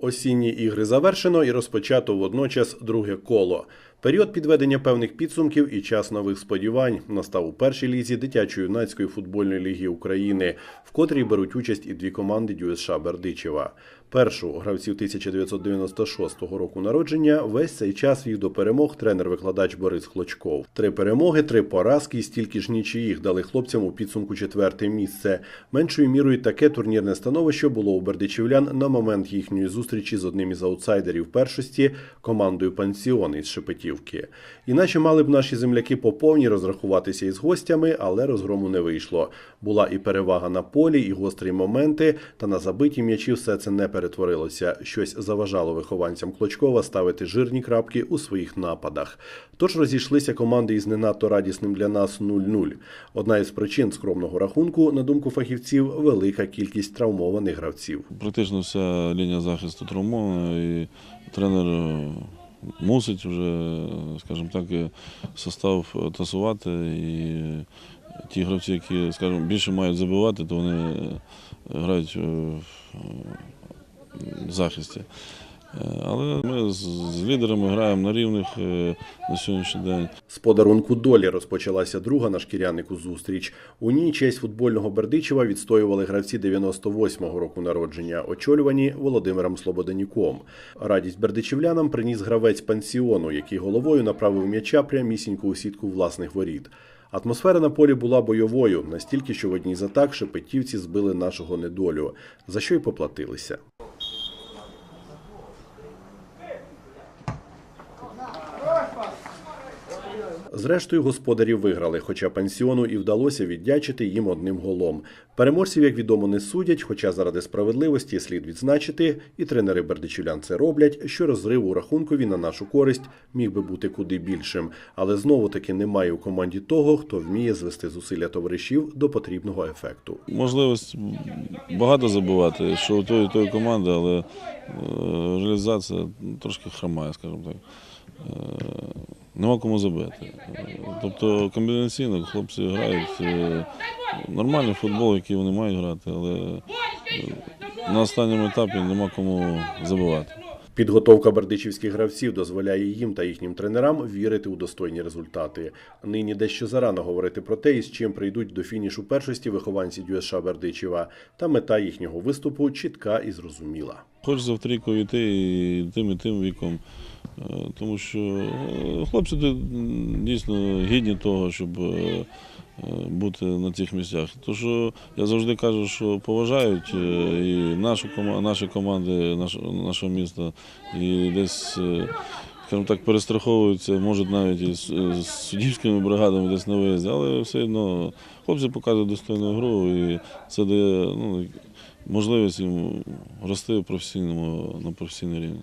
Осінні ігри завершено і розпочато водночас друге коло. Період підведення певних підсумків і час нових сподівань настав у першій лізі дитячо-юнацької футбольної ліги України, в котрій беруть участь і дві команди ДЮСШ Бердичева. Першу гравців 1996 року народження весь цей час вів до перемог тренер-викладач Борис Хлочков. Три перемоги, три поразки і стільки ж нічиїх дали хлопцям у підсумку четверте місце. Меншою мірою таке турнірне становище було у бердичівлян на момент їхньої зустрічі з одним із аутсайдерів першості командою Пансіон із Шепетівки. Іначе мали б наші земляки по повній розрахуватися із гостями, але розгрому не вийшло. Була і перевага на полі, і гострі моменти, та на забиті м'ячі все це не перетворилося. Щось заважало вихованцям Клочкова ставити жирні крапки у своїх нападах. Тож розійшлися команди із не надто радісним для нас 0-0. Одна із причин скромного рахунку, на думку фахівців, велика кількість травмованих гравців. Практично вся лінія захисту травмована, і тренер мусить вже, скажімо так, е, состав тасувати. І ті гравці, які, скажімо, більше мають забивати, то вони е, грають е, в захисті. Е, Але ми з лідерами граємо на рівних е, на сьогоднішній день. З подарунку долі розпочалася друга на шкірянику зустріч. У ній честь футбольного Бердичева відстоювали гравці 98-го року народження, очолювані Володимиром Слободенюком. Радість бердичівлянам приніс гравець пансіону, який головою направив м'яча прямісінько у сітку власних воріт. Атмосфера на полі була бойовою, настільки, що в одній з атак шепетівці збили нашого недолю, за що й поплатилися. Зрештою, господарі виграли, хоча пансіону і вдалося віддячити їм одним голом. Переможців, як відомо, не судять, хоча заради справедливості слід відзначити, і тренери бердичівлян це роблять, що розрив у рахункові на нашу користь міг би бути куди більшим. Але знову таки немає у команді того, хто вміє звести зусилля товаришів до потрібного ефекту. Можливість багато забивати, що у тої тої команди, але е, реалізація трошки хромає, скажімо так. Нема кому забити. Тобто комбінаційно хлопці грають е, нормальний футбол, який вони мають грати, але е, на останньому етапі нема кому забивати. Підготовка бердичівських гравців дозволяє їм та їхнім тренерам вірити у достойні результати. Нині дещо зарано говорити про те, із чим прийдуть до фінішу першості вихованці ДЮСШ Бердичева, та мета їхнього виступу чітка і зрозуміла. Хочеться в трійку йти тим і тим віком, е, тому що е, хлопці дійсно гідні того, щоб е, бути на цих місцях. Що я завжди кажу, що поважають е, і нашу наші команди наш- нашого міста, і десь. е, Скажімо так, перестраховуються, можуть навіть із з суддівськими бригадами десь на виїзді, але все одно хлопці показують достойну гру і це дає ну, можливість їм рости в професійному, на професійній рівні.